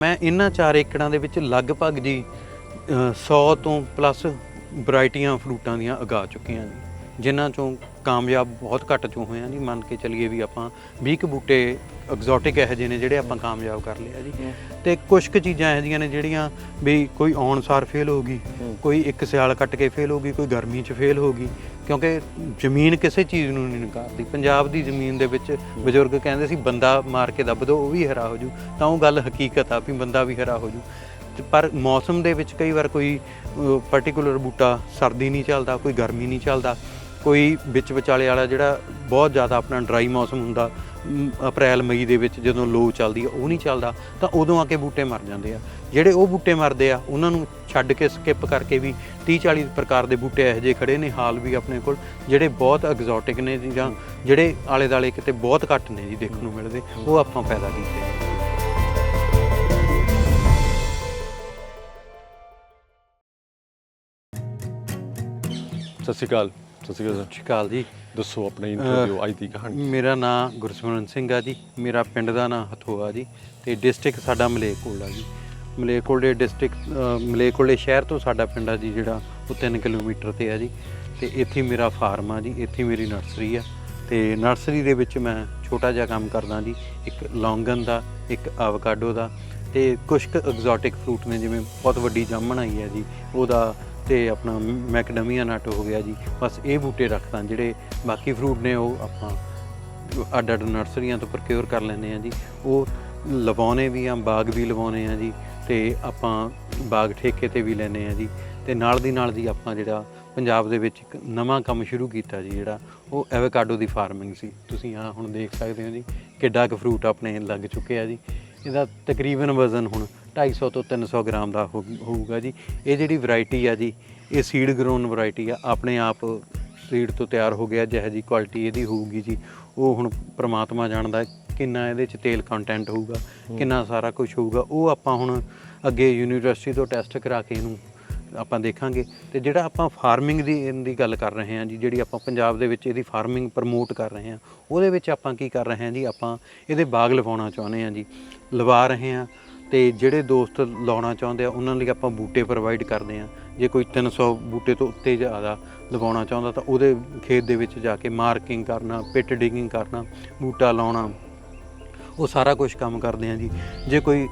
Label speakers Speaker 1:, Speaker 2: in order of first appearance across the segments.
Speaker 1: ਮੈਂ ਇਹਨਾਂ ਚਾਰ ਏਕੜਾਂ ਦੇ ਵਿੱਚ ਲਗਭਗ ਜੀ 100 ਤੋਂ ਪਲੱਸ ਵੈਰਾਈਟੀਆਂ ਫਰੂਟਾਂ ਦੀਆਂ ਉਗਾ ਚੁੱਕੀਆਂ ਜੀ। ਜਿਨ੍ਹਾਂ ਚੋਂ ਕਾਮਯਾਬ ਬਹੁਤ ਘੱਟ ਚੋਂ ਹੋਏ ਆ ਜੀ। ਮੰਨ ਕੇ ਚੱਲੀਏ ਵੀ ਆਪਾਂ 20 ਕੁ ਬੂਟੇ ਐਗਜ਼ੋਟਿਕ ਇਹੋ ਜਿਹੇ ਨੇ ਜਿਹੜੇ ਆਪਾਂ ਕਾਮਯਾਬ ਕਰ ਲਿਆ ਜੀ। ਤੇ ਕੁਝ ਕੁ ਚੀਜ਼ਾਂ ਇਹੋ ਜਿਹੀਆਂ ਨੇ ਜਿਹੜੀਆਂ ਵੀ ਕੋਈ ਆਉਣ ਸਾਰ ਫੇਲ ਹੋ ਗਈ ਕੋਈ ਇੱਕ ਸਿਆਲ ਕੱਟ ਕੇ ਫੇਲ ਹੋ ਗਈ ਕੋਈ ਗਰਮੀ 'ਚ ਫੇਲ ਹੋ ਗਈ ਕਿਉਂਕਿ ਜ਼ਮੀਨ ਕਿਸੇ ਚੀਜ਼ ਨੂੰ ਨਹੀਂ ਨਕਾਰਦੀ ਪੰਜਾਬ ਦੀ ਜ਼ਮੀਨ ਦੇ ਵਿੱਚ ਬਜ਼ੁਰਗ ਕਹਿੰਦੇ ਸੀ ਬੰਦਾ ਮਾਰ ਕੇ ਦੱਬ ਦੋ ਉਹ ਵੀ ਹਰਾ ਹੋ ਜੂ। ਤਾਂ ਉਹ ਗੱਲ ਹਕੀਕਤ ਆ ਵੀ ਬੰਦਾ ਵੀ ਹਰਾ ਹੋ ਜੂ। ਪਰ ਮੌਸਮ ਦੇ ਵਿੱਚ ਕਈ ਵਾਰ ਕੋਈ ਪਾਰਟਿਕੂਲਰ ਬੂਟਾ ਸਰਦੀ ਨਹੀਂ ਚੱਲਦਾ ਕੋਈ ਗਰਮੀ ਨਹੀਂ ਚੱਲਦਾ। ਕੋਈ ਵਿੱਚ ਵਿਚਾਲੇ ਵਾਲਾ ਜਿਹੜਾ ਬਹੁਤ ਜ਼ਿਆਦਾ ਆਪਣਾ ਡਰਾਈ ਮੌਸਮ ਹੁੰਦਾ ਅਪ੍ਰੈਲ, ਮਈ ਦੇ ਵਿੱਚ ਜਦੋਂ ਲੋ ਚੱਲਦੀ ਆ, ਉਹ ਨਹੀਂ ਚੱਲਦਾ, ਤਾਂ ਉਦੋਂ ਆ ਕੇ ਬੂਟੇ ਮਰ ਜਾਂਦੇ ਆ। ਜਿਹੜੇ ਉਹ ਬੂਟੇ ਮਰਦੇ ਆ, ਉਹਨਾਂ ਨੂੰ ਛੱਡ ਕੇ ਸਕਿਪ ਕਰਕੇ ਵੀ 30 40 ਪ੍ਰਕਾਰ ਦੇ ਬੂਟੇ ਇਹੋ ਜਿਹੇ ਖੜੇ ਨੇ, ਹਾਲ ਵੀ ਆਪਣੇ ਕੋਲ, ਜਿਹੜੇ ਬਹੁਤ ਐਗਜ਼ੋਟਿਕ ਨੇ ਜਾਂ ਜਿਹੜੇ ਆਲੇ ਦਾਲੇ ਕਿਤੇ ਬਹੁਤ ਘੱਟ ਨੇ ਜੀ, ਦੇਖਣ ਨੂੰ ਮਿਲਦੇ, ਉਹ ਆਪਾਂ ਪੈਦਾ ਕੀਤੇ ਆ।
Speaker 2: ਸਤਿ ਸ਼੍ਰੀ ਅਕਾਲ। ਸਤਿ ਸ਼੍ਰੀ ਅਕਾਲ
Speaker 1: ਸਤਿ ਸ਼੍ਰੀ ਅਕਾਲ ਜੀ।
Speaker 2: ਸਰ ਦੱਸੋ ਆਪਣਾ ਇੰਟਰੋ ਦਿਓ ਅੱਜ ਦੀ ਕਹਾਣੀ।
Speaker 1: ਮੇਰਾ ਨਾਮ ਗੁਰਸਿਮਰਨ ਸਿੰਘ ਆ ਜੀ। ਮੇਰਾ ਪਿੰਡ ਦਾ ਨਾਮ ਹਥੋਆ ਜੀ ਤੇ ਡਿਸਟ੍ਰਿਕਟ ਸਾਡਾ ਮਲੇਰਕੋਟਲਾ ਜੀ। ਮਲੇਰਕੋਟਲੇ ਡਿਸਟ੍ਰਿਕਟ ਮਲੇਰਕੋਟਲੇ ਸ਼ਹਿਰ ਤੋਂ ਸਾਡਾ ਪਿੰਡ ਆ ਜੀ ਜਿਹੜਾ ਉਹ 3 ਕਿਲੋਮੀਟਰ ਤੇ ਆ ਜੀ। ਤੇ ਇੱਥੇ ਮੇਰਾ ਫਾਰਮ ਆ ਜੀ ਇੱਥੇ ਮੇਰੀ ਨਰਸਰੀ ਆ। ਤੇ ਨਰਸਰੀ ਦੇ ਵਿੱਚ ਮੈਂ ਛੋਟਾ ਜਿਹਾ ਕੰਮ ਕਰਦਾ ਜੀ ਇੱਕ ਲੌਂਗਨ ਦਾ ਇੱਕ ਆਵਕਾਡੋ ਦਾ ਤੇ ਕੁਝ ਕੁ ਐਗਜ਼ੋਟਿਕ ਫਰੂਟ ਨੇ ਜਿਵੇਂ ਬਹੁਤ ਵੱਡੀ ਜਾਮਣ ਆਈ ਹੈ ਜੀ ਉਹਦਾ ਤੇ ਆਪਣਾ ਮੈਕਡਮੀਆ ਨਟ ਹੋ ਗਿਆ ਜੀ। ਬਸ ਇਹ ਬੂਟੇ ਰੱਖਦਾ ਜਿਹੜੇ ਬਾਕੀ ਫਰੂਟ ਨੇ ਉਹ ਆਪਾਂ ਅੱਡ ਅੱਡ ਨਰਸਰੀਆਂ ਤੋਂ ਪ੍ਰਕਿਓਰ ਕਰ ਲੈਂਦੇ ਆ ਜੀ। ਉਹ ਲਵਾਉਣੇ ਵੀ ਆ, ਬਾਗ ਵੀ ਲਵਾਉਣੇ ਆ ਜੀ ਤੇ ਆਪਾਂ ਬਾਗ ਠੇਕੇ ਤੇ ਵੀ ਲੈਨੇ ਆ ਜੀ। ਤੇ ਨਾਲ ਦੀ ਨਾਲ ਜੀ ਆਪਾਂ ਜਿਹੜਾ ਪੰਜਾਬ ਦੇ ਵਿੱਚ ਇੱਕ ਨਵਾਂ ਕੰਮ ਸ਼ੁਰੂ ਕੀਤਾ ਜੀ, ਜਿਹੜਾ ਉਹ ਐਵੋਕਾਡੋ ਦੀ ਫਾਰਮਿੰਗ ਸੀ। ਤੁਸੀਂ ਆ ਹੁਣ ਦੇਖ ਸਕਦੇ ਹੋ ਜੀ, ਕਿੱਡਾ ਕੁ ਫਰੂਟ ਆਪਣੇ ਲੱਗ ਚੁੱਕੇ ਆ ਜੀ। ਇਹਦਾ ਤਕਰੀਬਨ ਵਜ਼ਨ ਹੁਣ 250 ਤੋਂ 300 ਗ੍ਰਾਮ ਦਾ ਹੋ- ਹੋਊਗਾ ਜੀ। ਇਹ ਜਿਹੜੀ ਵੈਰਾਈਟੀ ਆ ਜੀ ਇਹ ਸੀਡ ਗਰੋਨ ਵੈਰਾਈਟੀ ਆ। ਆਪਣੇ ਆਪ ਸੀਡ ਤੋਂ ਤਿਆਰ ਹੋ ਗਿਆ ਜਿਹੋ ਜੀ ਕੁਆਲਿਟੀ ਇਹਦੀ ਹੋਊਗੀ ਜੀ। ਉਹ ਹੁਣ ਪ੍ਰਮਾਤਮਾ ਜਾਣਦਾ ਕਿੰਨਾ ਇਹਦੇ ਚ ਤੇਲ ਕੰਟੈਂਟ ਹੋਊਗਾ ਕਿੰਨਾ ਸਾਰਾ ਕੁਝ ਹੋਊਗਾ। ਉਹ ਆਪਾਂ ਹੁਣ ਅੱਗੇ ਯੂਨੀਵਰਸਿਟੀ ਤੋਂ ਟੈਸਟ ਕਰਾ ਕੇ ਇਹਨੂੰ ਆਪਾਂ ਦੇਖਾਂਗੇ। ਤੇ ਜਿਹੜਾ ਆਪਾਂ ਫਾਰਮਿੰਗ ਦੀ ਦੀ ਗੱਲ ਕਰ ਰਹੇ ਹਾਂ ਜੀ ਜਿਹੜੀ ਆਪਾਂ ਪੰਜਾਬ ਦੇ ਵਿੱਚ ਇਹਦੀ ਫਾਰਮਿੰਗ ਪ੍ਰਮੋਟ ਕਰ ਰਹੇ ਹਾਂ ਉਹਦੇ ਵਿੱਚ ਆਪਾਂ ਕੀ ਕਰ ਰਹੇ ਹਾਂ ਜੀ ਆਪਾਂ ਇਹਦੇ ਬਾਗ ਲਵਾਉਣਾ ਚਾਹੁੰਦੇ ਹਾਂ ਜੀ। ਲਵਾ ਰਹੇ ਹਾਂ। ਤੇ ਜਿਹੜੇ ਦੋਸਤ ਲਾਉਣਾ ਚਾਹੁੰਦੇ ਆ, ਉਹਨਾਂ ਲਈ ਆਪਾਂ ਬੂਟੇ ਪ੍ਰੋਵਾਈਡ ਕਰਦੇ ਹਾਂ ਜੇ ਕੋਈ 300 ਬੂਟੇ ਤੋਂ ਉੱਤੇ ਜ਼ਿਆਦਾ ਲਗਾਉਣਾ ਚਾਹੁੰਦਾ, ਤਾਂ ਉਹਦੇ ਖੇਤ ਦੇ ਵਿੱਚ ਜਾ ਕੇ ਮਾਰਕਿੰਗ ਕਰਨਾ ਪਿੱਟ ਡਿਗਿੰਗ ਕਰਨਾ, ਬੂਟਾ ਲਾਉਣਾ, ਉਹ ਸਾਰਾ ਕੁਝ ਕੰਮ ਕਰਦੇ ਆ ਜੀ। ਜੇ ਕੋਈ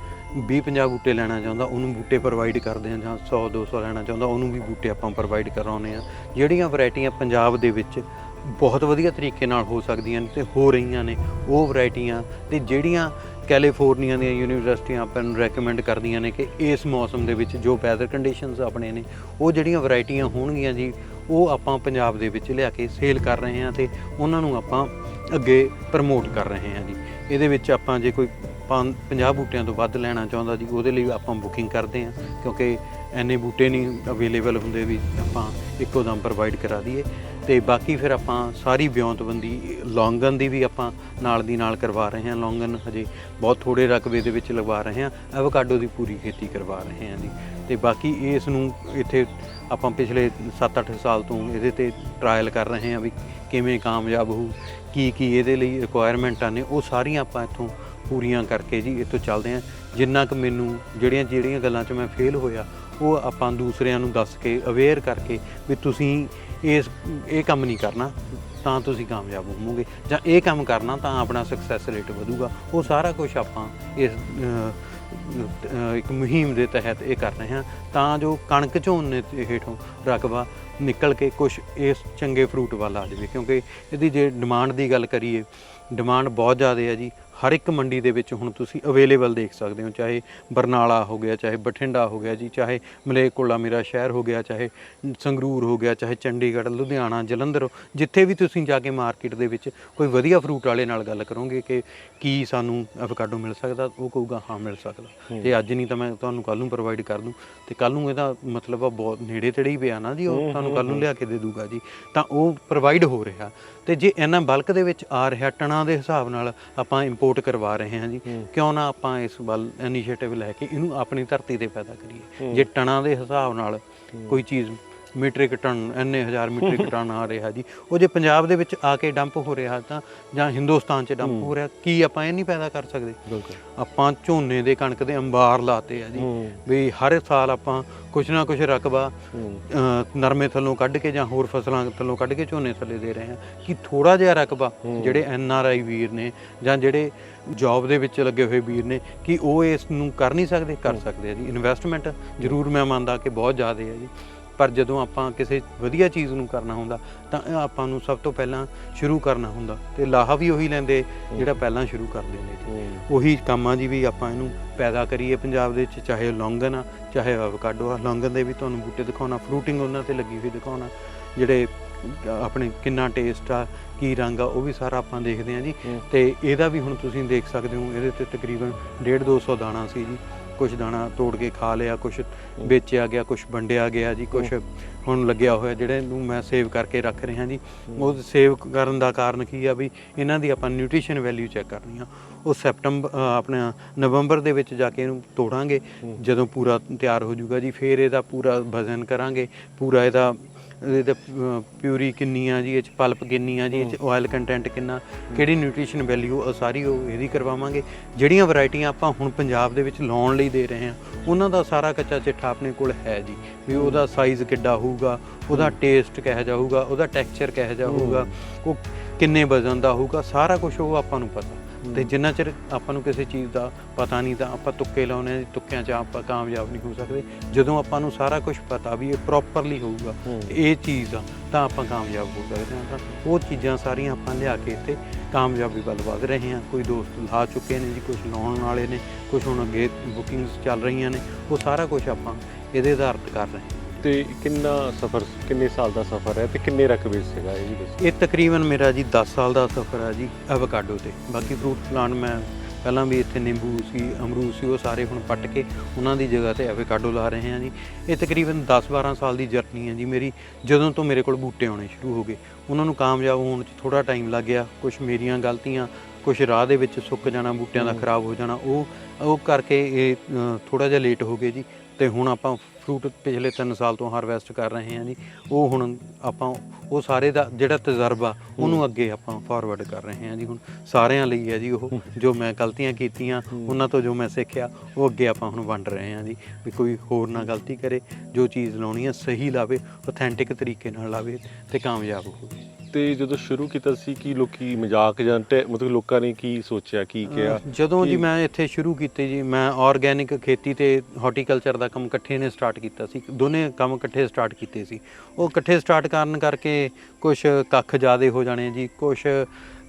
Speaker 1: 20 50 ਬੂਟੇ ਲੈਣਾ ਚਾਹੁੰਦਾ, ਉਹਨੂੰ ਬੂਟੇ ਪ੍ਰੋਵਾਈਡ ਕਰਦੇ ਆ, ਜਾਂ 100 200 ਲੈਣਾ ਚਾਹੁੰਦਾ, ਉਹਨੂੰ ਵੀ ਬੂਟੇ ਆਪਾਂ ਪ੍ਰੋਵਾਈਡ ਕਰਾਉਂਦੇ ਆ। ਜਿਹੜੀਆਂ ਵੈਰਾਈਟੀਆਂ ਪੰਜਾਬ ਦੇ ਵਿੱਚ ਬਹੁਤ ਵਧੀਆ ਤਰੀਕੇ ਨਾਲ ਹੋ ਸਕਦੀਆਂ ਨੇ ਤੇ ਹੋ ਰਹੀਆਂ ਨੇ ਉਹ ਵੈਰਾਈਟੀਆਂ ਤੇ ਜਿਹੜੀਆਂ ਕੈਲੀਫੋਰਨੀਆ ਦੀਆਂ ਯੂਨੀਵਰਸਿਟੀਆਂ ਆਪਾਂ ਨੂੰ ਰეკਮੈਂਡ ਕਰਦੀਆਂ ਨੇ ਕਿ ਇਸ ਮੌਸਮ ਦੇ ਵਿੱਚ ਜੋ ਵੈਦਰ ਕੰਡੀਸ਼ਨਸ ਆਪਣੇ ਨੇ, ਉਹ ਜਿਹੜੀਆਂ ਵੈਰਾਈਟੀਆਂ ਹੋਣਗੀਆਂ ਜੀ, ਉਹ ਆਪਾਂ ਪੰਜਾਬ ਦੇ ਵਿੱਚ ਲਿਆ ਕੇ ਸੇਲ ਕਰ ਰਹੇ ਹਾਂ ਤੇ ਉਹਨਾਂ ਨੂੰ ਆਪਾਂ ਅੱਗੇ ਪ੍ਰਮੋਟ ਕਰ ਰਹੇ ਹਾਂ ਜੀ। ਇਹਦੇ ਵਿੱਚ ਆਪਾਂ ਜੇ ਕੋਈ 50 ਬੂਟਿਆਂ ਤੋਂ ਵੱਧ ਲੈਣਾ ਚਾਹੁੰਦਾ ਜੀ, ਉਹਦੇ ਲਈ ਆਪਾਂ ਬੁਕਿੰਗ ਕਰਦੇ ਹਾਂ ਕਿਉਂਕਿ ਐਨੇ ਬੂਟੇ ਨਹੀਂ ਅਵੇਲੇਬਲ ਹੁੰਦੇ ਵੀ ਆਪਾਂ ਇੱਕੋ ਦਮ ਪ੍ਰੋਵਾਈਡ ਕਰਾ ਦਈਏ। ਤੇ ਬਾਕੀ ਫਿਰ ਆਪਾਂ ਸਾਰੀ ਵਿਉਂਤਬੰਦੀ ਲੌਂਗਨ ਦੀ ਵੀ ਆਪਾਂ ਨਾਲ ਦੀ ਨਾਲ ਕਰਵਾ ਰਹੇ ਹਾਂ। ਲੌਂਗਨ ਹਜੇ ਬਹੁਤ ਥੋੜੇ ਰਕਬੇ ਦੇ ਵਿੱਚ ਲਗਵਾ ਰਹੇ ਹਾਂ। ਐਵੋਕਾਡੋ ਦੀ ਪੂਰੀ ਖੇਤੀ ਕਰਵਾ ਰਹੇ ਹਾਂ ਜੀ। ਤੇ ਬਾਕੀ ਇਸ ਨੂੰ ਇੱਥੇ ਆਪਾਂ ਪਿਛਲੇ 7-8 ਸਾਲ ਤੋਂ ਇਹਦੇ ਤੇ ਟਰਾਇਲ ਕਰ ਰਹੇ ਹਾਂ ਵੀ ਕਿਵੇਂ ਕਾਮਯਾਬ ਹੋਊ, ਕੀ ਕੀ ਇਹਦੇ ਲਈ ਰਿਕੁਆਇਰਮੈਂਟਾਂ ਨੇ ਉਹ ਸਾਰੀਆਂ ਆਪਾਂ ਇੱਥੋਂ ਪੂਰੀਆਂ ਕਰਕੇ ਜੀ ਇੱਥੋਂ ਚੱਲਦੇ ਹਾਂ। ਜਿੰਨਾ ਕੁ ਮੈਨੂੰ ਜਿਹੜੀਆਂ ਜਿਹੜੀਆਂ ਗੱਲਾਂ 'ਚ ਮੈਂ ਫੇਲ ਹੋਇਆ ਉਹ ਆਪਾਂ ਦੂਸਰਿਆਂ ਨੂੰ ਦੱਸ ਕੇ ਅਵੇਅਰ ਕਰਕੇ ਵੀ ਤੁਸੀਂ ਇਸ, ਇਹ ਕੰਮ ਨਹੀਂ ਕਰਨਾ, ਤਾਂ ਤੁਸੀਂ ਕਾਮਯਾਬ ਹੋਵੋਗੇ। ਜਾਂ ਇਹ ਕੰਮ ਕਰਨਾ ਤਾਂ ਆਪਣਾ ਸਕਸੈਸ ਰੇਟ ਵਧੂਗਾ। ਉਹ ਸਾਰਾ ਕੁਝ ਆਪਾਂ ਇਸ ਇੱਕ ਮੁਹਿੰਮ ਦੇ ਤਹਿਤ ਇਹ ਕਰ ਰਹੇ ਹਾਂ। ਤਾਂ ਜੋ ਕਣਕ ਝੋਨੇ ਤੇ ਹੇਠੋਂ ਰਕਬਾ ਨਿਕਲ ਕੇ ਕੁਝ ਇਸ ਚੰਗੇ ਫਰੂਟ ਵੱਲ ਆ ਜਾਵੇ। ਕਿਉਂਕਿ ਇਹਦੀ ਜੇ ਡਿਮਾਂਡ ਦੀ ਗੱਲ ਕਰੀਏ ਡਿਮਾਂਡ ਬਹੁਤ ਜ਼ਿਆਦਾ ਹੈ ਜੀ। ਹਰ ਇੱਕ ਮੰਡੀ ਦੇ ਵਿੱਚ ਹੁਣ ਤੁਸੀਂ ਅਵੇਲੇਬਲ ਦੇਖ ਸਕਦੇ ਹੋ ਚਾਹੇ ਬਰਨਾਲਾ ਹੋ ਗਿਆ ਚਾਹੇ ਬਠਿੰਡਾ ਹੋ ਗਿਆ ਜੀ ਚਾਹੇ ਮਲੇਰਕੋਟਲਾ ਮੇਰਾ ਸ਼ਹਿਰ ਹੋ ਗਿਆ ਚਾਹੇ ਸੰਗਰੂਰ ਹੋ ਗਿਆ ਚਾਹੇ ਚੰਡੀਗੜ੍ਹ ਲੁਧਿਆਣਾ ਜਲੰਧਰ ਜਿੱਥੇ ਵੀ ਤੁਸੀਂ ਜਾ ਕੇ ਮਾਰਕੀਟ ਦੇ ਵਿੱਚ ਕੋਈ ਵਧੀਆ ਫਰੂਟ ਵਾਲੇ ਨਾਲ ਗੱਲ ਕਰੋਗੇ ਕਿ ਕੀ ਸਾਨੂੰ ਐਵੋਕਾਡੋ ਮਿਲ ਸਕਦਾ ਉਹ ਕਹੂਗਾ ਹਾਂ ਮਿਲ ਸਕਦਾ। ਤੇ ਅੱਜ ਨਹੀਂ ਤਾਂ ਮੈਂ ਤੁਹਾਨੂੰ ਕੱਲ ਨੂੰ ਪ੍ਰੋਵਾਈਡ ਕਰ ਦੂੰ। ਤੇ ਕੱਲ ਨੂੰ ਇਹਦਾ ਮਤਲਬ ਆ ਬਹੁਤ ਨੇੜੇ ਤੇੜੇ ਹੀ ਪਿਆ ਨਾ ਜੀ ਉਹ ਤੁਹਾਨੂੰ ਕੱਲ ਨੂੰ ਲਿਆ ਕੇ ਦੇ ਦੂਗਾ ਜੀ। ਤਾਂ ਉਹ ਪ੍ਰੋਵਾਈਡ ਹੋ ਰਿਹਾ। ਤੇ ਜੇ ਇਹਨਾਂ ਬਲਕ ਦੇ ਵਿੱਚ ਆ ਰਿਹਾ ਟਨਾਂ ਦੇ ਹਿਸਾਬ ਨਾਲ ਆਪਾਂ ਇੰਪੋਰਟ ਕਰਵਾ ਰਹੇ ਹਾਂ ਜੀ ਕਿਉਂ ਨਾ ਆਪਾਂ ਇਸ ਵੱਲ ਇਨੀਸ਼ੀਏਟਿਵ ਲੈ ਕੇ ਇਹਨੂੰ ਆਪਣੀ ਧਰਤੀ ਤੇ ਪੈਦਾ ਕਰੀਏ। ਜੇ ਟਨਾਂ ਦੇ ਹਿਸਾਬ ਨਾਲ ਕੋਈ ਚੀਜ਼ ਮੀਟ੍ਰਿਕ ਟਨ ਇੰਨੇ ਹਜ਼ਾਰ ਮੀਟ੍ਰਿਕ ਟਨ ਆ ਰਿਹਾ ਜੀ। ਉਹ ਜੇ ਪੰਜਾਬ ਦੇ ਵਿੱਚ ਆ ਕੇ ਡੰਪ ਹੋ ਰਿਹਾ ਤਾਂ ਜਾਂ ਹਿੰਦੁਸਤਾਨ 'ਚ ਡੰਪ ਹੋ ਰਿਹਾ ਕੀ ਆਪਾਂ ਇਹ ਨਹੀਂ ਪੈਦਾ ਕਰ ਸਕਦੇ? ਆਪਾਂ ਝੋਨੇ ਦੇ ਕਣਕ ਦੇ ਅੰਬਾਰ ਲਾਤੇ ਆ ਜੀ। ਵੀ ਹਰ ਸਾਲ ਆਪਾਂ ਕੁਛ ਨਾ ਕੁਛ ਰਕਬਾ ਨਰਮੇ ਥੱਲੋਂ ਕੱਢ ਕੇ ਜਾਂ ਹੋਰ ਫਸਲਾਂ ਥੱਲੋਂ ਕੱਢ ਕੇ ਝੋਨੇ ਥੱਲੇ ਦੇ ਰਹੇ ਹਾਂ ਕਿ ਥੋੜਾ ਜਿਹਾ ਰਕਬਾ ਜਿਹੜੇ ਐਨ ਆਰ ਆਈ ਵੀਰ ਨੇ ਜਾਂ ਜਿਹੜੇ ਜੌਬ ਦੇ ਵਿੱਚ ਲੱਗੇ ਹੋਏ ਵੀਰ ਨੇ ਕਿ ਉਹ ਇਸ ਨੂੰ ਕਰ ਨਹੀਂ ਸਕਦੇ? ਕਰ ਸਕਦੇ ਆ ਜੀ। ਇਨਵੈਸਟਮੈਂਟ ਜ਼ਰੂਰ ਮੈਂ ਮੰਨਦਾ ਕਿ ਬਹੁਤ ਜ਼ਿਆਦਾ ਹੈ ਜੀ। ਪਰ ਜਦੋਂ ਆਪਾਂ ਕਿਸੇ ਵਧੀਆ ਚੀਜ਼ ਨੂੰ ਕਰਨਾ ਹੁੰਦਾ ਤਾਂ ਆਪਾਂ ਨੂੰ ਸਭ ਤੋਂ ਪਹਿਲਾਂ ਸ਼ੁਰੂ ਕਰਨਾ ਹੁੰਦਾ ਤੇ ਲਾਹਾ ਵੀ ਉਹੀ ਲੈਂਦੇ ਜਿਹੜਾ ਪਹਿਲਾਂ ਸ਼ੁਰੂ ਕਰਦੇ ਨੇ ਜੀ ਉਹੀ ਕੰਮਾਂ ਦੀ ਵੀ ਆਪਾਂ ਇਹਨੂੰ ਪੈਦਾ ਕਰੀਏ ਪੰਜਾਬ ਦੇ ਵਿੱਚ ਚਾਹੇ ਲੌਂਗਨ ਆ ਚਾਹੇ ਐਵੋਕਾਡੋ ਆ ਲੌਂਗਨ ਦੇ ਵੀ ਤੁਹਾਨੂੰ ਬੂਟੇ ਦਿਖਾਉਣਾ ਫਰੂਟਿੰਗ ਉਹਨਾਂ ਤੇ ਲੱਗੀ ਹੋਈ ਦਿਖਾਉਣਾ ਜਿਹੜੇ ਆਪਣੇ ਕਿੰਨਾ ਟੇਸਟ ਆ ਕੀ ਰੰਗ ਆ ਉਹ ਵੀ ਸਾਰਾ ਆਪਾਂ ਦੇਖਦੇ ਆ ਜੀ। ਤੇ ਇਹਦਾ ਵੀ ਹੁਣ ਤੁਸੀਂ ਦੇਖ ਸਕਦੇ ਹੋ ਇਹਦੇ ਤੇ ਤਕਰੀਬਨ 1.5 200 ਦਾਣਾ ਸੀ ਜੀ। ਕੁਝ ਦਾਣਾ ਤੋੜ ਕੇ ਖਾ ਲਿਆ ਕੁਝ ਵੇਚਿਆ ਗਿਆ ਕੁਝ ਵੰਡਿਆ ਗਿਆ ਜੀ ਕੁਝ ਹੁਣ ਲੱਗਿਆ ਹੋਇਆ ਜਿਹੜੇ ਨੂੰ ਮੈਂ ਸੇਵ ਕਰਕੇ ਰੱਖ ਰਿਹਾ ਜੀ। ਉਹ ਸੇਵ ਕਰਨ ਦਾ ਕਾਰਨ ਕੀ ਆ ਵੀ ਇਹਨਾਂ ਦੀ ਆਪਾਂ ਨਿਊਟ੍ਰੀਸ਼ਨ ਵੈਲਿਊ ਚੈੱਕ ਕਰਨੀ ਆ। ਉਹ ਸੈਪਟੰਬਰ ਆਪਣਾ ਨਵੰਬਰ ਦੇ ਵਿੱਚ ਜਾ ਕੇ ਇਹਨੂੰ ਤੋੜਾਂਗੇ। ਜਦੋਂ ਪੂਰਾ ਤਿਆਰ ਹੋ ਜਾਊਗਾ ਜੀ, ਫਿਰ ਇਹਦਾ ਪੂਰਾ ਵਜ਼ਨ ਕਰਾਂਗੇ, ਪੂਰਾ ਇਹਦਾ ਇਹਦੇ ਪਿਊਰੀ ਕਿੰਨੀ ਆ ਜੀ ਇਹ ਚ ਪਲਪ ਕਿੰਨੀ ਆ ਜੀ ਇਹ ਚ ਆਇਲ ਕੰਟੈਂਟ ਕਿੰਨਾ ਕਿਹੜੀ ਨਿਊਟ੍ਰੀਸ਼ਨ ਵੈਲਿਊ ਉਹ ਸਾਰੀ ਉਹ ਇਹਦੀ ਕਰਵਾਵਾਂਗੇ। ਜਿਹੜੀਆਂ ਵੈਰਾਈਟੀਆਂ ਆਪਾਂ ਹੁਣ ਪੰਜਾਬ ਦੇ ਵਿੱਚ ਲਾਉਣ ਲਈ ਦੇ ਰਹੇ ਹਾਂ ਉਹਨਾਂ ਦਾ ਸਾਰਾ ਕੱਚਾ ਚਿੱਠਾ ਆਪਣੇ ਕੋਲ ਹੈ ਜੀ। ਵੀ ਉਹਦਾ ਸਾਈਜ਼ ਕਿੱਡਾ ਹੋਊਗਾ ਉਹਦਾ ਟੇਸਟ ਕਿਹੋ ਜਿਹਾ ਹੋਊਗਾ ਉਹਦਾ ਟੈਕਸਚਰ ਕਿਹੋ ਜਿਹਾ ਹੋਊਗਾ ਉਹ ਕਿੰਨੇ ਵਜ਼ਨ ਦਾ ਹੋਊਗਾ ਸਾਰਾ ਕੁਝ ਉਹ ਆਪਾਂ ਨੂੰ ਪਤਾ। ਤੇ ਜਿੰਨਾ ਚਿਰ ਆਪਾਂ ਨੂੰ ਕਿਸੇ ਚੀਜ਼ ਦਾ ਪਤਾ ਨਹੀਂ ਤਾਂ ਆਪਾਂ ਤੁੱਕੇ ਲਾਉਨੇ ਆ ਤੁੱਕਿਆਂ 'ਚ ਆਪਾਂ ਕਾਮਯਾਬ ਨਹੀਂ ਹੋ ਸਕਦੇ। ਜਦੋਂ ਆਪਾਂ ਨੂੰ ਸਾਰਾ ਕੁਝ ਪਤਾ ਵੀ ਇਹ ਪ੍ਰੋਪਰਲੀ ਹੋਊਗਾ। ਇਹ ਚੀਜ਼ ਆ ਤਾਂ ਆਪਾਂ ਕਾਮਯਾਬ ਹੋ ਸਕਦੇ ਹਾਂ। ਤਾਂ ਉਹ ਚੀਜ਼ਾਂ ਸਾਰੀਆਂ ਆਪਾਂ ਲਿਆ ਕੇ ਇੱਥੇ ਕਾਮਯਾਬੀ ਵੱਲ ਵਧ ਰਹੇ ਹਾਂ। ਕੋਈ ਦੋਸਤ ਲਾ ਚੁੱਕੇ ਨੇ ਜੀ ਕੁਝ ਲਾਉਣ ਵਾਲੇ ਨੇ ਕੁਝ ਹੁਣ ਅੱਗੇ ਬੁਕਿੰਗਸ ਚੱਲ ਰਹੀਆਂ ਨੇ ਉਹ ਸਾਰਾ ਕੁਝ ਆਪਾਂ ਇਹਦੇ ਆਧਾਰਿਤ ਕਰ ਰਹੇ ਹਾਂ।
Speaker 2: ਤੇ ਕਿੰਨਾ ਸਫ਼ਰ ਕਿੰਨੇ ਸਾਲ ਦਾ ਸਫ਼ਰ ਹੈ ਤੇ ਕਿੰਨੇ ਰਕਬੇ ਸੀਗਾ ਇਹ ਵੀ ਦੱਸੋ।
Speaker 1: ਇਹ ਤਕਰੀਬਨ ਮੇਰਾ ਜੀ 10 ਸਾਲ ਦਾ ਸਫ਼ਰ ਹੈ ਜੀ ਐਵੋਕਾਡੋ ਤੇ। ਬਾਕੀ ਫਰੂਟ ਪਲਾਂਟ ਮੈਂ ਪਹਿਲਾਂ ਵੀ ਇੱਥੇ ਨਿੰਬੂ ਸੀ ਅਮਰੂਦ ਸੀ ਉਹ ਸਾਰੇ ਹੁਣ ਪੱਟ ਕੇ ਉਹਨਾਂ ਦੀ ਜਗ੍ਹਾ ਤੇ ਐਵੋਕਾਡੋ ਲਾ ਰਹੇ ਹਾਂ ਜੀ। ਇਹ ਤਕਰੀਬਨ 10-12 ਸਾਲ ਦੀ ਜਰਨੀ ਹੈ ਜੀ ਮੇਰੀ ਜਦੋਂ ਤੋਂ ਮੇਰੇ ਕੋਲ ਬੂਟੇ ਆਉਣੇ ਸ਼ੁਰੂ ਹੋ ਗਏ। ਉਹਨਾਂ ਨੂੰ ਕਾਮਯਾਬ ਹੋਣ 'ਚ ਥੋੜਾ ਟਾਈਮ ਲੱਗ ਗਿਆ ਕੁਝ ਮੇਰੀਆਂ ਗਲਤੀਆਂ ਕੁਝ ਰਾਹ ਦੇ ਵਿੱਚ ਸੁੱਕ ਜਾਣਾ ਬੂਟਿਆਂ ਦਾ ਖਰਾਬ ਹੋ ਜਾਣਾ ਉਹ ਉਹ ਕਰਕੇ ਇਹ ਥੋੜਾ ਜਿਹਾ ਲੇਟ ਹੋ ਗਏ ਜੀ। ਤੇ ਹੁਣ ਆਪਾਂ ਫਰੂਟ ਪਿਛਲੇ 3 ਸਾਲ ਤੋਂ ਹਾਰਵੈਸਟ ਕਰ ਰਹੇ ਹਾਂ ਜੀ। ਉਹ ਹੁਣ ਆਪਾਂ ਉਹ ਸਾਰੇ ਦਾ ਜਿਹੜਾ ਤਜਰਬਾ, ਉਹਨੂੰ ਅੱਗੇ ਆਪਾਂ ਫਾਰਵਰਡ ਕਰ ਰਹੇ ਹਾਂ ਜੀ ਹੁਣ। ਸਾਰਿਆਂ ਲਈ ਹੈ ਜੀ ਉਹ ਜੋ ਮੈਂ ਗਲਤੀਆਂ ਕੀਤੀਆਂ, ਉਹਨਾਂ ਤੋਂ ਜੋ ਮੈਂ ਸਿੱਖਿਆ, ਉਹ ਅੱਗੇ ਆਪਾਂ ਹੁਣ ਵੰਡ ਰਹੇ ਹਾਂ ਜੀ। ਵੀ ਕੋਈ ਹੋਰ ਨਾ ਗਲਤੀ ਕਰੇ, ਜੋ ਚੀਜ਼ ਲਾਉਣੀ ਹੈ, ਸਹੀ ਲਾਵੇ ਆਥੈਂਟਿਕ ਤਰੀਕੇ ਨਾਲ ਲਾਵੇ ਤੇ ਕਾਮਯਾਬ ਹੋਵੇ।
Speaker 2: ਤੇ ਜਦੋਂ ਸ਼ੁਰੂ ਕੀਤਾ ਸੀ ਕਿ ਲੋਕੀ ਮਜ਼ਾਕ ਜਾਂ ਟੈ- ਮਤਲਬ ਲੋਕਾਂ ਨੇ ਕੀ ਸੋਚਿਆ ਕੀ ਕਿਹਾ?
Speaker 1: ਜਦੋਂ ਜੀ ਮੈਂ ਇੱਥੇ ਸ਼ੁਰੂ ਕੀਤੇ ਜੀ ਮੈਂ ਆਰਗੈਨਿਕ ਖੇਤੀ ਤੇ ਹਾਰਟੀਕਲਚਰ ਦਾ ਕੰਮ ਇਕੱਠੇ ਨੇ ਸਟਾਰਟ ਕੀਤਾ ਸੀ। ਦੋਨੇ ਕੰਮ ਇਕੱਠੇ ਸਟਾਰਟ ਕੀਤੇ ਸੀ। ਉਹ ਇਕੱਠੇ ਸਟਾਰਟ ਕਰਨ ਕਰਕੇ ਕੁਝ ਕੱਖ ਜ਼ਿਆਦੇ ਹੋ ਜਾਣੇ ਜੀ ਕੁਝ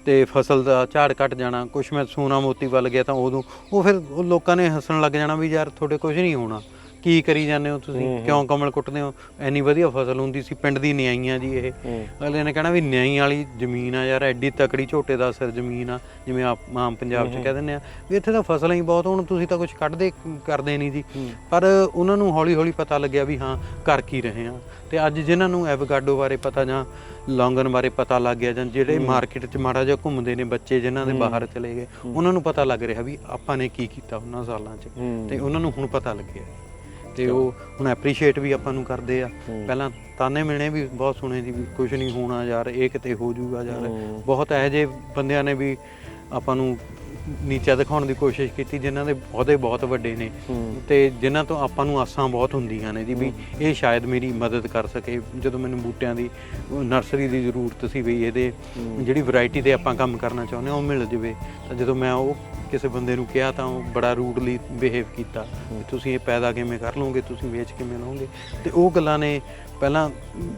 Speaker 1: ਤੇ ਫਸਲ ਦਾ ਝਾੜ ਘਟ ਜਾਣਾ ਕੁਝ ਮੈਂ ਸੋਨਾ ਮੋਤੀ ਵੱਲ ਗਿਆ ਤਾਂ ਉਦੋਂ ਉਹ ਫਿਰ ਉਹ ਲੋਕਾਂ ਨੇ ਹੱਸਣ ਲੱਗ ਜਾਣਾ ਵੀ ਯਾਰ ਤੁਹਾਡੇ ਕੁਝ ਨਹੀਂ ਹੋਣਾ। ਕੀ ਕਰੀ ਜਾਂਦੇ ਹੋ ਤੁਸੀਂ? ਕਿਉਂ ਕਮਲ ਕੁੱਟਦੇ ਹੋ? ਐਨੀ ਵਧੀਆ ਫਸਲ ਹੁੰਦੀ ਸੀ ਪਿੰਡ ਦੀ ਨਿਆਈਆਂ ਜੀ ਇਹ। ਅਗਲੇ ਨੇ ਕਹਿਣਾ ਵੀ ਨਿਆਈ ਵਾਲੀ ਜ਼ਮੀਨ ਆ ਯਾਰ ਐਡੀ ਤਕੜੀ ਝੋਟੇ ਦਾ ਸਿਰ ਜ਼ਮੀਨ ਆ ਜਿਵੇਂ ਆਪ ਆਮ ਪੰਜਾਬ 'ਚ ਕਹਿ ਦਿੰਦੇ ਆ। ਵੀ ਇੱਥੇ ਤਾਂ ਫਸਲਾਂ ਹੀ ਬਹੁਤ ਹੁਣ ਤੁਸੀਂ ਤਾਂ ਕੁਝ ਕੱਢਦੇ ਕਰਦੇ ਨਹੀਂ ਜੀ। ਪਰ ਉਹਨਾਂ ਨੂੰ ਹੌਲੀ ਹੌਲੀ ਪਤਾ ਲੱਗਿਆ ਵੀ ਹਾਂ ਕਰ ਕੀ ਰਹੇ ਆ। ਤੇ ਅੱਜ ਜਿਨ੍ਹਾਂ ਨੂੰ ਐਵੋਕਾਡੋ ਬਾਰੇ ਪਤਾ ਜਾਂ ਲੌਂਗਨ ਬਾਰੇ ਪਤਾ ਲੱਗ ਗਿਆ ਜਾਂ ਜਿਹੜੇ ਮਾਰਕੀਟ 'ਚ ਮਾੜਾ ਜਿਹਾ ਘੁੰਮਦੇ ਨੇ ਬੱਚੇ ਜਿਨ੍ਹਾਂ ਦੇ ਬਾਹਰ ਚਲੇ ਗਏ ਉਹਨਾਂ ਨੂੰ ਪਤਾ ਲੱਗ ਰਿਹਾ ਵੀ ਆਪਾਂ ਨੇ ਕੀ ਕੀਤਾ ਉਹਨਾਂ ਸਾਲਾਂ 'ਚ। ਤੇ ਉਹਨਾਂ ਨੂੰ ਹੁਣ ਪਤਾ ਲੱਗਿਆ। ਤੇ ਉਹ ਹੁਣ ਐਪਰੀਸ਼ੀਏਟ ਵੀ ਆਪਾਂ ਨੂੰ ਕਰਦੇ ਆ। ਪਹਿਲਾਂ ਤਾਨੇ ਮਿਲਣੇ ਵੀ ਬਹੁਤ ਸੁਣੇ ਸੀ ਵੀ ਕੁਝ ਨਹੀਂ ਹੋਣਾ ਯਾਰ ਇਹ ਕਿਤੇ ਹੋ ਜਾਊਗਾ ਯਾਰ। ਬਹੁਤ ਇਹੋ ਜਿਹੇ ਬੰਦਿਆਂ ਨੇ ਵੀ ਆਪਾਂ ਨੂੰ ਨੀਚਾ ਦਿਖਾਉਣ ਦੀ ਕੋਸ਼ਿਸ਼ ਕੀਤੀ ਜਿਨ੍ਹਾਂ ਦੇ ਅਹੁਦੇ ਬਹੁਤ ਵੱਡੇ ਨੇ। ਤੇ ਜਿਨ੍ਹਾਂ ਤੋਂ ਆਪਾਂ ਨੂੰ ਆਸਾਂ ਬਹੁਤ ਹੁੰਦੀਆਂ ਨੇ ਜੀ ਵੀ ਇਹ ਸ਼ਾਇਦ ਮੇਰੀ ਮਦਦ ਕਰ ਸਕੇ। ਜਦੋਂ ਮੈਨੂੰ ਬੂਟਿਆਂ ਦੀ ਨਰਸਰੀ ਦੀ ਜ਼ਰੂਰਤ ਸੀ ਵੀ ਇਹਦੇ ਜਿਹੜੀ ਵੈਰਾਈਟੀ ਤੇ ਆਪਾਂ ਕੰਮ ਕਰਨਾ ਚਾਹੁੰਦੇ ਹਾਂ ਉਹ ਮਿਲ ਜਵੇ। ਤਾਂ ਜਦੋਂ ਮੈਂ ਉਹ ਕਿਸੇ ਬੰਦੇ ਨੂੰ ਕਿਹਾ ਤਾਂ ਉਹ ਬੜਾ ਰੂਡਲੀ ਬਿਹੇਵ ਕੀਤਾ ਵੀ ਤੁਸੀਂ ਇਹ ਪੈਦਾ ਕਿਵੇਂ ਕਰ ਲਓਗੇ ਤੁਸੀਂ ਵੇਚ ਕਿਵੇਂ ਲਓਗੇ? ਤੇ ਉਹ ਗੱਲਾਂ ਨੇ ਪਹਿਲਾਂ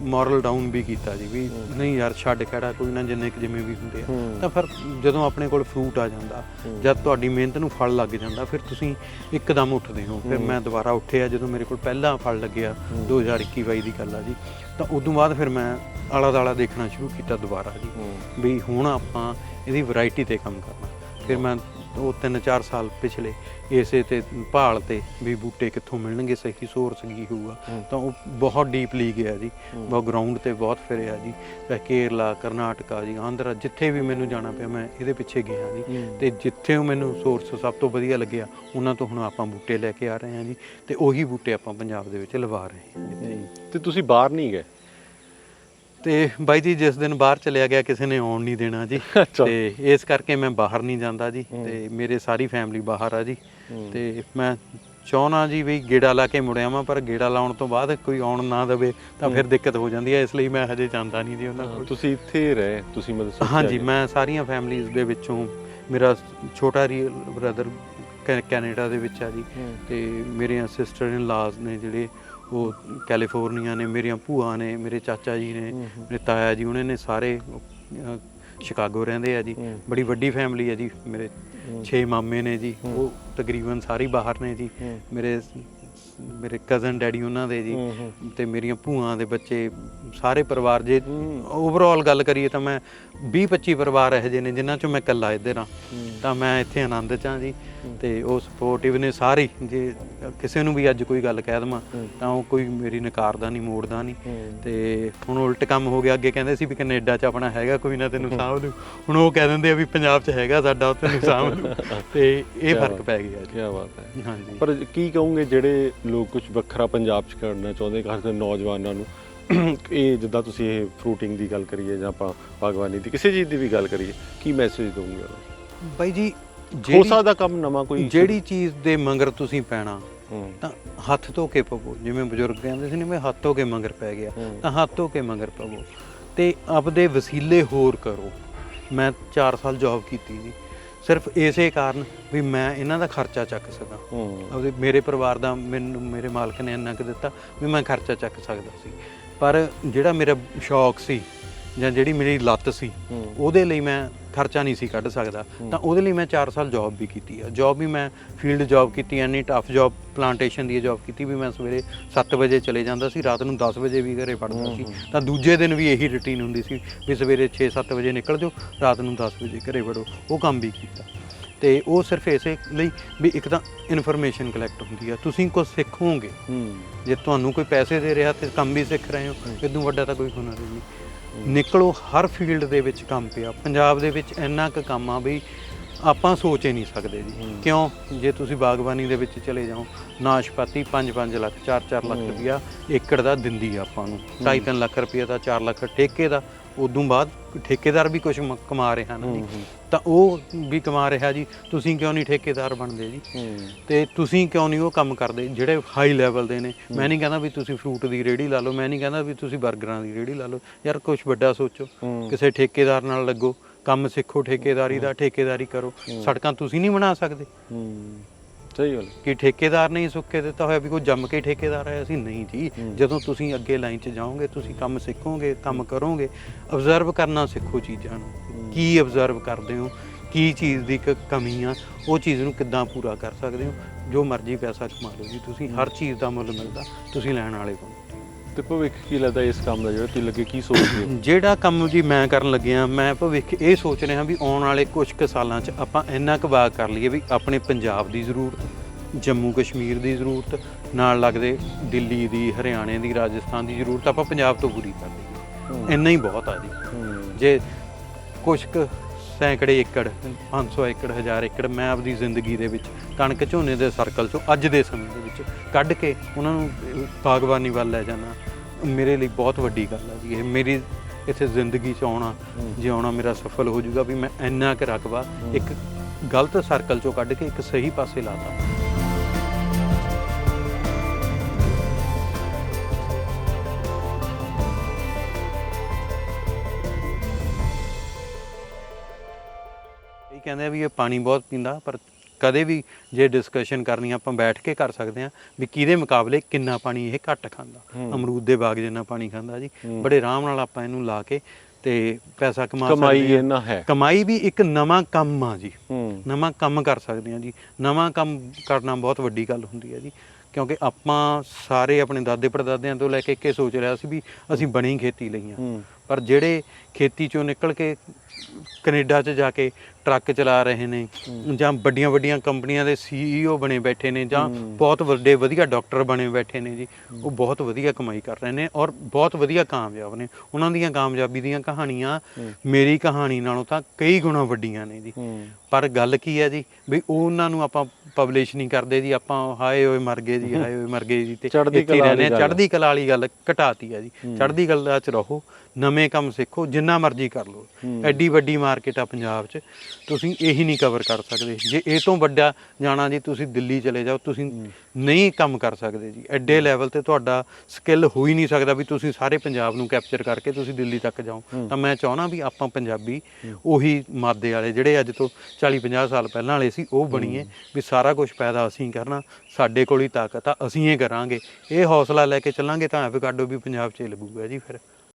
Speaker 1: ਮੋਰਲ ਡਾਊਨ ਵੀ ਕੀਤਾ ਜੀ ਵੀ ਨਹੀਂ ਯਾਰ ਛੱਡ ਖੜਾ ਕੋਈ ਨਾ ਜਿੰਨੇ ਕੁ ਜਿਵੇਂ ਵੀ ਹੁੰਦੇ ਆ। ਤਾਂ ਫਿਰ ਜਦੋਂ ਆਪਣੇ ਕੋਲ ਫਰੂਟ ਆ ਜਾਂਦਾ ਜਦ ਤੁਹਾਡੀ ਮਿਹਨਤ ਨੂੰ ਫਲ ਲੱਗ ਜਾਂਦਾ ਫਿਰ ਤੁਸੀਂ ਇੱਕਦਮ ਉੱਠਦੇ ਹੋ। ਫਿਰ ਮੈਂ ਦੁਬਾਰਾ ਉੱਠਿਆ ਜਦੋਂ ਮੇਰੇ ਕੋਲ ਪਹਿਲਾ ਫਲ ਲੱਗਿਆ 2021 ਦੀ ਗੱਲ ਆ ਜੀ। ਤਾਂ ਉਦੋਂ ਬਾਅਦ ਫਿਰ ਮੈਂ ਆਲਾ ਦਾਲਾ ਦੇਖਣਾ ਸ਼ੁਰੂ ਕੀਤਾ ਦੁਬਾਰਾ ਜੀ। ਵੀ ਹੁਣ ਆਪਾਂ ਇਹਦੀ ਵੈਰਾਈਟੀ ਤੇ ਕੰਮ ਕਰਨਾ। ਫਿਰ ਮੈਂ ਉਹ 3-4 ਸਾਲ ਪਿਛਲੇ ਇਸੇ ਤੇ ਭਾਲ ਤੇ ਵੀ ਬੂਟੇ ਕਿੱਥੋਂ ਮਿਲਣਗੇ ਸਹੀ ਸੋਰਸ ਕੀ ਹੋਊਗਾ। ਤਾਂ ਉਹ ਬਹੁਤ ਡੀਪਲੀ ਗਿਆ ਜੀ। ਬਹੁਤ ਗਰਾਊਂਡ ਤੇ ਬਹੁਤ ਫਿਰਿਆ ਜੀ ਚਾਹੇ ਕੇਰਲਾ ਕਰਨਾਟਕਾ ਜੀ ਆਂਧਰਾ ਜਿੱਥੇ ਵੀ ਮੈਨੂੰ ਜਾਣਾ ਪਿਆ ਮੈਂ ਇਹਦੇ ਪਿੱਛੇ ਗਿਆ ਜੀ। ਤੇ ਜਿੱਥੇ ਉਹ ਮੈਨੂੰ ਸੋਰਸ ਸਭ ਤੋਂ ਵਧੀਆ ਲੱਗਿਆ ਉਹਨਾਂ ਤੋਂ ਹੁਣ ਆਪਾਂ ਬੂਟੇ ਲੈ ਕੇ ਆ ਰਹੇ ਹਾਂ ਜੀ ਤੇ ਉਹੀ ਬੂਟੇ ਆਪਾਂ ਪੰਜਾਬ ਦੇ ਵਿੱਚ ਲਵਾ ਰਹੇ ਹਾਂ
Speaker 2: ਤੇ ਤੁਸੀਂ ਬਾਹਰ ਨਹੀਂ ਗਏ
Speaker 1: ਤੇ ਬਾਈ ਜੀ ਜਿਸ ਦਿਨ ਬਾਹਰ ਚਲਿਆ ਗਿਆ ਕਿਸੇ ਨੇ ਆਉਣ ਨਹੀਂ ਦੇਣਾ ਜੀ। ਤੇ ਇਸ ਕਰਕੇ ਮੈਂ ਬਾਹਰ ਨਹੀਂ ਜਾਂਦਾ ਜੀ। ਤੇ ਮੇਰੇ ਸਾਰੀ ਫੈਮਿਲੀ ਬਾਹਰ ਆ ਜੀ। ਤੇ ਮੈਂ ਚਾਹਣਾ ਜੀ ਵੀ ਗੇੜਾ ਲਾ ਕੇ ਮੁੜਿਆ ਵਾਂ ਪਰ ਗੇੜਾ ਲਾਉਣ ਤੋਂ ਬਾਅਦ ਕੋਈ ਆਉਣ ਨਾ ਦੇਵੇ ਤਾਂ ਫਿਰ ਦਿੱਕਤ ਹੋ ਜਾਂਦੀ ਹੈ ਇਸ ਲਈ ਮੈਂ ਹਜੇ ਜਾਂਦਾ ਨਹੀਂ ਜੀ ਉਹਨਾਂ ਕੋਲ
Speaker 2: ਤੁਸੀਂ ਇੱਥੇ ਰਹੇ ਤੁਸੀਂ ਮਤਲਬ
Speaker 1: ਹਾਂਜੀ। ਮੈਂ ਸਾਰੀਆਂ ਫੈਮਲੀਆਂ ਦੇ ਵਿੱਚੋਂ ਮੇਰਾ ਛੋਟਾ ਰੀਅਲ ਬ੍ਰਦਰ ਕੈਨੇਡਾ ਦੇ ਵਿੱਚ ਆ ਜੀ। ਤੇ ਮੇਰੀਆਂ ਸਿਸਟਰ ਇਨ ਲਾਜ਼ ਨੇ ਜਿਹੜੇ ਉਹ ਕੈਲੀਫੋਰਨੀਆ ਨੇ ਮੇਰੀਆਂ ਭੂਆ ਨੇ ਮੇਰੇ ਚਾਚਾ ਜੀ ਨੇ। ਮੇਰੇ ਤਾਇਆ ਜੀ ਉਹਨਾਂ ਨੇ ਸਾਰੇ ਸ਼ਿਕਾਗੋ ਰਹਿੰਦੇ ਆ ਜੀ। ਬੜੀ ਵੱਡੀ ਫੈਮਿਲੀ ਹੈ ਜੀ ਮੇਰੇ
Speaker 2: ਹੂੰ।
Speaker 1: 6 ਮਾਮੇ ਨੇ ਜੀ। ਉਹ ਤਕਰੀਬਨ ਸਾਰੇ ਬਾਹਰ ਨੇ ਜੀ। ਮੇਰੇ ਮੇਰੇ ਕਜ਼ਨ ਡੈਡੀ ਉਹਨਾਂ ਦੇ ਜੀ। ਤੇ ਮੇਰੀਆਂ ਭੂਆਂ ਦੇ ਬੱਚੇ ਸਾਰੇ ਪਰਿਵਾਰ ਜੇ। ਓਵਰਆਲ ਗੱਲ ਕਰੀਏ ਤਾਂ ਮੈਂ 20 25 ਪਰਿਵਾਰ ਇਹੋ ਜਿਹੇ ਨੇ ਜਿਨ੍ਹਾਂ ਚੋਂ ਮੈਂ ਇਕੱਲਾ ਇੱਧਰ ਆ। ਤਾਂ ਮੈਂ ਇੱਥੇ ਆਨੰਦ ਚ ਹਾਂ ਜੀ। ਤੇ ਉਹ ਸਪੋਰਟਿਵ ਨੇ ਸਾਰੇ। ਜੇ ਕਿਸੇ ਨੂੰ ਵੀ ਅੱਜ ਕੋਈ ਗੱਲ ਕਹਿ ਦਵਾਂ। ਤਾਂ ਉਹ ਕੋਈ ਮੇਰੀ ਨਕਾਰਦਾ ਨਹੀਂ ਮੋੜਦਾ ਨਹੀਂ। ਤੇ ਹੁਣ ਉਲਟ ਕੰਮ ਹੋ ਗਿਆ ਅੱਗੇ ਕਹਿੰਦੇ ਸੀ ਵੀ ਕੈਨੇਡਾ ਚ ਆਪਣਾ ਹੈਗਾ ਕੋਈ ਨਾ ਤੈਨੂੰ ਸਾਂਭ ਲੂ ਹੁਣ ਉਹ ਕਹਿ ਦਿੰਦੇ ਆ ਵੀ ਪੰਜਾਬ ਚ ਹੈਗਾ ਸਾਡਾ ਉਹ ਤੈਨੂੰ ਸਾਂਭ ਲੂ ਤੇ ਇਹ ਫ਼ਰਕ ਪੈ ਗਿਆ ਜੀ
Speaker 2: ਕਿਆ ਬਾਤ ਹੈ
Speaker 1: ਹਾਂਜੀ
Speaker 2: ਪਰ ਕੀ ਕਹੋਗੇ ਜਿਹੜੇ ਲੋਕ ਕੁਝ ਵੱਖਰਾ ਪੰਜਾਬ 'ਚ ਕਰਨਾ ਚਾਹੁੰਦੇ ਖਾਸ ਕਰ ਨੌਜਵਾਨਾਂ ਨੂੰ। ਇਹ ਜਿੱਦਾਂ ਤੁਸੀਂ ਇਹ ਫਰੂਟਿੰਗ ਦੀ ਗੱਲ ਕਰੀਏ ਜਾਂ ਆਪਾਂ ਬਾਗਬਾਨੀ ਦੀ ਕਿਸੇ ਚੀਜ਼ ਦੀ ਵੀ ਗੱਲ ਕਰੀਏ ਕੀ ਮੈਸੇਜ ਦੋਗੇ
Speaker 1: ਬਾਈ ਜੀ ਜਿਹੜੀ
Speaker 2: ਸਕਦਾ ਕੰਮ ਨਵਾਂ ਕੋਈ
Speaker 1: ਜਿਹੜੀ ਚੀਜ਼ ਦੇ ਮੰਗਰ ਤੁਸੀਂ ਪੈਣਾ ਤਾਂ ਹੱਥ ਧੋ ਕੇ ਪਵੋ। ਜਿਵੇਂ ਬਜ਼ੁਰਗ ਕਹਿੰਦੇ ਸੀ ਨੇ ਮੈਂ ਹੱਥ ਧੋ ਕੇ ਮੰਗਰ ਪੈ ਗਿਆ। ਤਾਂ ਹੱਥ ਧੋ ਕੇ ਮੰਗਰ ਪਵੋ। ਤੇ ਆਪਦੇ ਵਸੀਲੇ ਹੋਰ ਕਰੋ। ਮੈਂ 4 ਸਾਲ ਜੌਬ ਕੀਤੀ ਜੀ ਸਿਰਫ ਇਸੇ ਕਾਰਨ ਵੀ ਮੈਂ ਇਹਨਾਂ ਦਾ ਖਰਚਾ ਚੱਕ ਸਕਾਂ। ਆਪਦੇ ਮੇਰੇ ਪਰਿਵਾਰ ਦਾ ਮੈਨੂੰ ਮੇਰੇ ਮਾਲਕ ਨੇ ਇੰਨਾ ਕੁ ਦਿੱਤਾ ਵੀ ਮੈਂ ਖਰਚਾ ਚੱਕ ਸਕਦਾ ਸੀ। ਪਰ ਜਿਹੜਾ ਮੇਰਾ ਸ਼ੌਕ ਸੀ ਜਾਂ ਜਿਹੜੀ ਮੇਰੀ ਲੱਤ ਸੀ। ਉਹਦੇ ਲਈ ਮੈਂ ਖਰਚਾ ਨਹੀਂ ਸੀ ਕੱਢ ਸਕਦਾ। ਤਾਂ ਉਹਦੇ ਲਈ ਮੈਂ 4 ਸਾਲ ਜੌਬ ਵੀ ਕੀਤੀ ਆ। ਜੌਬ ਵੀ ਮੈਂ ਫੀਲਡ ਜੌਬ ਕੀਤੀ ਐਨੀ ਟਫ ਜੌਬ ਪਲਾਂਟੇਸ਼ਨ ਦੀ ਜੌਬ ਕੀਤੀ ਵੀ ਮੈਂ ਸਵੇਰੇ 7 ਵਜੇ ਚਲੇ ਜਾਂਦਾ ਸੀ ਰਾਤ ਨੂੰ 10 ਵਜੇ ਵੀ ਘਰੇ ਪੜਦਾ ਸੀ। ਤਾਂ ਦੂਜੇ ਦਿਨ ਵੀ ਇਹੀ ਰੁਟੀਨ ਹੁੰਦੀ ਸੀ ਵੀ ਸਵੇਰੇ 6-7 ਵਜੇ ਨਿਕਲ ਜਾਓ ਰਾਤ ਨੂੰ 10 ਵਜੇ ਘਰੇ ਵੜੋ। ਉਹ ਕੰਮ ਵੀ ਕੀਤਾ। ਤੇ ਉਹ ਸਿਰਫ ਇਸੇ ਲਈ ਵੀ ਇੱਕ ਤਾਂ ਇਨਫੋਰਮੇਸ਼ਨ ਕਲੈਕਟ ਹੁੰਦੀ ਆ। ਤੁਸੀਂ ਕੁਝ ਸਿੱਖੋਗੇ ਜੇ ਤੁਹਾਨੂੰ ਕੋਈ ਪੈਸੇ ਦੇ ਰਿਹਾ ਤੇ ਕੰਮ ਵੀ ਸਿੱਖ ਰਹੇ ਹੋ ਇਦੋਂ ਵੱਡਾ ਤਾਂ ਕੋਈ ਹੁਨਰ ਹੀ ਨਹੀਂ। ਨਿਕਲੋ ਹਰ ਫੀਲਡ ਦੇ ਵਿੱਚ ਕੰਮ ਪਿਆ। ਪੰਜਾਬ ਦੇ ਵਿੱਚ ਇੰਨਾ ਕੁ ਕੰਮ ਆ ਵੀ ਆਪਾਂ ਸੋਚ ਹੀ ਨਹੀਂ ਸਕਦੇ ਜੀ। ਕਿਉਂ? ਜੇ ਤੁਸੀਂ ਬਾਗਬਾਨੀ ਦੇ ਵਿੱਚ ਚਲੇ ਜਾਓ ਨਾਸ਼ਪਾਤੀ 5-5 ਲੱਖ 4-4 ਲੱਖ ਰੁਪਇਆ ਏਕੜ ਦਾ ਦਿੰਦੀ ਆ ਆਪਾਂ ਨੂੰ। 2.5 ਲੱਖ ਰੁਪਇਆ ਦਾ 4 ਲੱਖ ਠੇਕੇ ਦਾ। ਉਦੋਂ ਬਾਅਦ ਠੇਕੇਦਾਰ ਵੀ ਕੁਝ ਕਮਾ ਰਹੇ ਹਨ ਜੀ। ਤਾਂ ਉਹ ਵੀ ਕਮਾ ਰਿਹਾ ਜੀ। ਤੁਸੀਂ ਕਿਉਂ ਨਹੀਂ ਠੇਕੇਦਾਰ ਬਣਦੇ ਜੀ? ਤੇ ਤੁਸੀਂ ਕਿਉਂ ਨਹੀਂ ਉਹ ਕੰਮ ਕਰਦੇ? ਜਿਹੜੇ ਹਾਈ ਲੈਵਲ ਦੇ ਨੇ। ਮੈਂ ਨਹੀਂ ਕਹਿੰਦਾ ਵੀ ਤੁਸੀਂ ਫਰੂਟ ਦੀ ਰੇੜੀ ਲਾ ਲਓ। ਮੈਂ ਨਹੀਂ ਕਹਿੰਦਾ ਵੀ ਤੁਸੀਂ 버ਗਰਾਂ ਦੀ ਰੇੜੀ ਲਾ ਲਓ। ਯਾਰ ਕੁਝ ਵੱਡਾ ਸੋਚੋ। ਕਿਸੇ ਠੇਕੇਦਾਰ ਨਾਲ ਲੱਗੋ। ਕੰਮ ਸਿੱਖੋ ਠੇਕੇਦਾਰੀ ਦਾ ਠੇਕੇਦਾਰੀ ਕਰੋ। ਸੜਕਾਂ ਤੁਸੀਂ ਨਹੀਂ ਬਣਾ ਸਕਦੇ।
Speaker 2: ਸਹੀ ਗੱਲ
Speaker 1: ਕਿ ਠੇਕੇਦਾਰ ਨੇ ਸੁੱਕੇ ਦਿੱਤਾ ਹੋਇਆ ਵੀ ਕੋਈ ਜੰਮ ਕੇ ਠੇਕੇਦਾਰ ਹੈ ਅਸੀਂ ਨਹੀਂ ਜੀ। ਜਦੋਂ ਤੁਸੀਂ ਅੱਗੇ ਲਾਈਨ 'ਚ ਜਾਓਗੇ ਤੁਸੀਂ ਕੰਮ ਸਿੱਖੋਗੇ ਕੰਮ ਕਰੋਗੇ ਅਬਜ਼ਰਵ ਕਰਨਾ ਸਿੱਖੋ ਚੀਜ਼ਾਂ ਨੂੰ। ਕੀ ਅਬਜ਼ਰਵ ਕਰਦੇ ਹੋ? ਕੀ ਚੀਜ਼ ਦੀ ਕਮੀ ਆ? ਉਹ ਚੀਜ਼ ਨੂੰ ਕਿੱਦਾਂ ਪੂਰਾ ਕਰ ਸਕਦੇ ਹੋ? ਜੋ ਮਰਜ਼ੀ ਪੈਸਾ ਕਮਾ ਲਓ ਜੀ ਤੁਸੀਂ। ਹਰ ਚੀਜ਼ ਦਾ ਮੁੱਲ ਮਿਲਦਾ। ਤੁਸੀਂ ਲੈਣ ਵਾਲੇ ਬਣੋ
Speaker 2: ਤੇ ਭਵਿੱਖ ਕੀ ਲੱਗਦਾ ਇਸ ਕੰਮ ਦਾ ਜਿਹੜਾ ਤੁਸੀਂ ਲੱਗੇ ਕੀ ਸੋਚਦੇ ਹੋ?
Speaker 1: ਜਿਹੜਾ ਕੰਮ ਜੀ ਮੈਂ ਕਰਨ ਲੱਗਿਆ ਮੈਂ ਭਵਿੱਖ ਇਹ ਸੋਚ ਰਿਹਾ ਵੀ ਆਉਣ ਵਾਲੇ ਕੁਝ ਕੁ ਸਾਲਾਂ 'ਚ ਆਪਾਂ ਇੰਨਾ ਕੁ ਬਾਗ ਕਰ ਲਈਏ ਵੀ ਆਪਣੇ ਪੰਜਾਬ ਦੀ ਜ਼ਰੂਰਤ ਜੰਮੂ ਕਸ਼ਮੀਰ ਦੀ ਜ਼ਰੂਰਤ ਨਾਲ ਲੱਗਦੇ ਦਿੱਲੀ ਦੀ ਹਰਿਆਣੇ ਦੀ ਰਾਜਸਥਾਨ ਦੀ ਜ਼ਰੂਰਤ ਆਪਾਂ ਪੰਜਾਬ ਤੋਂ ਪੂਰੀ ਕਰ ਲਈਏ। ਇੰਨਾ ਹੀ ਬਹੁਤ ਆ ਜੀ। ਜੇ ਕੁਝ ਕੁ ਸੈਂਕੜੇ ਏਕੜ 500 ਏਕੜ 1000 ਏਕੜ ਮੈਂ ਆਪਦੀ ਜ਼ਿੰਦਗੀ ਦੇ ਵਿੱਚ ਕਣਕ ਝੋਨੇ ਦੇ ਸਰਕਲ ਚੋਂ ਅੱਜ ਦੇ ਸਮੇਂ ਦੇ ਵਿੱਚ ਕੱਢ ਕੇ ਉਹਨਾਂ ਨੂੰ ਬਾਗਬਾਨੀ ਵੱਲ ਲੈ ਜਾਣਾ ਮੇਰੇ ਲਈ ਬਹੁਤ ਵੱਡੀ ਗੱਲ ਹੈ ਜੀ। ਇਹ ਮੇਰੀ ਇੱਥੇ ਜ਼ਿੰਦਗੀ 'ਚ ਆਉਣਾ ਜੇ ਆਉਣਾ ਮੇਰਾ ਸਫਲ ਹੋ ਜਾਊਗਾ ਵੀ ਮੈਂ ਇੰਨਾ ਕੁ ਰਕਬਾ ਇੱਕ ਗਲਤ ਸਰਕਲ ਚੋਂ ਕੱਢ ਕੇ ਇੱਕ ਸਹੀ ਪਾਸੇ ਲਾਤਾ। ਇਹ ਕਹਿੰਦੇ ਆ ਵੀ ਇਹ ਪਾਣੀ ਬਹੁਤ ਪੀਂਦਾ ਪਰ ਕਦੇ ਵੀ ਜੇ ਡਿਸਕਸ਼ਨ ਕਰਨੀ ਆਪਾਂ ਬੈਠ ਕੇ ਕਰ ਸਕਦੇ ਆ ਵੀ ਕਿਹਦੇ ਮੁਕਾਬਲੇ ਕਿੰਨਾ ਪਾਣੀ ਇਹ ਘੱਟ ਖਾਂਦਾ। ਅਮਰੂਦ ਦੇ ਬਾਗ ਜਿੰਨਾ ਪਾਣੀ ਖਾਂਦਾ ਜੀ। ਬੜੇ ਆਰਾਮ ਨਾਲ ਆਪਾਂ ਇਹਨੂੰ ਲਾ ਕੇ ਤੇ ਪੈਸਾ ਕਮਾ
Speaker 2: ਕਮਾਈ
Speaker 1: ਸਕਦੇ ਆ।
Speaker 2: ਇੰਨਾ ਹੈ।
Speaker 1: ਕਮਾਈ ਵੀ ਇੱਕ ਨਵਾਂ ਕੰਮ ਆ ਜੀ। ਨਵਾਂ ਕੰਮ ਕਰ ਸਕਦੇ ਆ ਜੀ। ਨਵਾਂ ਕੰਮ ਕਰਨਾ ਬਹੁਤ ਵੱਡੀ ਗੱਲ ਹੁੰਦੀ ਹੈ ਜੀ। ਕਿਉਂਕਿ ਆਪਾਂ ਸਾਰੇ ਆਪਣੇ ਦਾਦੇ ਪੜਦਾਦਿਆਂ ਤੋਂ ਲੈ ਕੇ ਇੱਕੇ ਸੋਚ ਰਿਹਾ ਸੀ ਵੀ ਅਸੀਂ ਬਣੀ ਖੇਤੀ ਲਈਆਂ ਪਰ ਜਿਹੜੇ ਖੇਤੀ ਚੋਂ ਨਿਕਲ ਕੇ ਕੈਨੇਡਾ 'ਚ ਜਾ ਕੇ ਟਰੱਕ ਚਲਾ ਰਹੇ ਨੇ ਜਾਂ ਵੱਡੀਆਂ ਵੱਡੀਆਂ ਕੰਪਨੀਆਂ ਦੇ ਸੀਈਓ ਬਣੇ ਬੈਠੇ ਨੇ ਜਾਂ ਬਹੁਤ ਵੱਡੇ ਵਧੀਆ ਡਾਕਟਰ ਬਣੇ ਬੈਠੇ ਨੇ ਜੀ ਉਹ ਬਹੁਤ ਵਧੀਆ ਕਮਾਈ ਕਰ ਰਹੇ ਨੇ ਔਰ ਬਹੁਤ ਵਧੀਆ ਕਾਮਯਾਬ ਨੇ। ਉਹਨਾਂ ਦੀਆਂ ਕਾਮਯਾਬੀ ਦੀਆਂ ਕਹਾਣੀਆਂ ਮੇਰੀ ਕਹਾਣੀ ਨਾਲੋਂ ਤਾਂ ਕਈ ਗੁਣਾ ਵੱਡੀਆਂ ਨੇ ਜੀ। ਪਰ ਗੱਲ ਕੀ ਹੈ ਜੀ ਵੀ ਉਹਨਾਂ ਨੂੰ ਆਪਾਂ ਪਬਲਿਸ਼ ਨਹੀਂ ਕਰਦੇ ਜੀ ਆਪਾਂ ਹਾਏ ਓਏ ਮਰ ਗਏ ਜੀ ਹਾਏ ਓਏ ਮਰ ਗਏ ਜੀ ਤੇ ਇੱਥੇ ਰਹਿੰਦੇ। ਚੜ੍ਹਦੀ ਕਲਾ ਵਾਲੀ ਗੱਲ ਘਟਾਤੀ ਹੈ ਜੀ। ਚੜ੍ਹਦੀ ਕਲਾ 'ਚ ਰਹੋ। ਨਵੇਂ ਕੰਮ ਸਿੱਖੋ ਜਿੰਨਾ ਮਰਜ਼ੀ ਕਰ ਲਓ। ਐਡੀ ਵੱਡੀ ਮਾਰਕੀਟ ਆ ਪੰਜਾਬ 'ਚ ਤੁਸੀਂ ਇਹੀ ਨਹੀਂ ਕਵਰ ਕਰ ਸਕਦੇ। ਜੇ ਇਹ ਤੋਂ ਵੱਡਾ ਜਾਣਾ ਜੀ ਤੁਸੀਂ ਦਿੱਲੀ ਚਲੇ ਜਾਓ ਤੁਸੀਂ ਨਹੀਂ ਕੰਮ ਕਰ ਸਕਦੇ ਜੀ। ਐਡੇ ਲੈਵਲ ਤੇ ਤੁਹਾਡਾ ਸਕਿੱਲ ਹੋ ਹੀ ਨਹੀਂ ਸਕਦਾ ਵੀ ਤੁਸੀਂ ਸਾਰੇ ਪੰਜਾਬ ਨੂੰ ਕੈਪਚਰ ਕਰਕੇ ਤੁਸੀਂ ਦਿੱਲੀ ਤੱਕ ਜਾਓ। ਤਾਂ ਮੈਂ ਚਾਹਣਾ ਵੀ ਆਪਾਂ ਪੰਜਾਬੀ ਉਹੀ ਮਾਦੇ ਵਾਲੇ ਜਿਹੜੇ ਅੱਜ ਤੋਂ 40 50 ਸਾਲ ਪਹਿਲਾਂ ਵਾਲੇ ਸੀ ਉਹ ਬਣੀਏ ਵੀ ਸਾਰਾ ਕੁਝ ਪੈਦਾ ਅਸੀਂ ਕਰਨਾ ਸਾਡੇ ਕੋਲ ਹੀ ਤਾਕਤ ਆ ਅਸੀਂ ਇਹ ਕਰਾਂਗੇ। ਇਹ ਹੌਸਲਾ ਲੈ ਕੇ ਚੱਲਾਂਗੇ ਤਾਂ ਐਵੋਕਾਡੋ ਵੀ ਪੰਜਾਬ 'ਚ ਲੱਗੂਗਾ ਜੀ ਫਿਰ।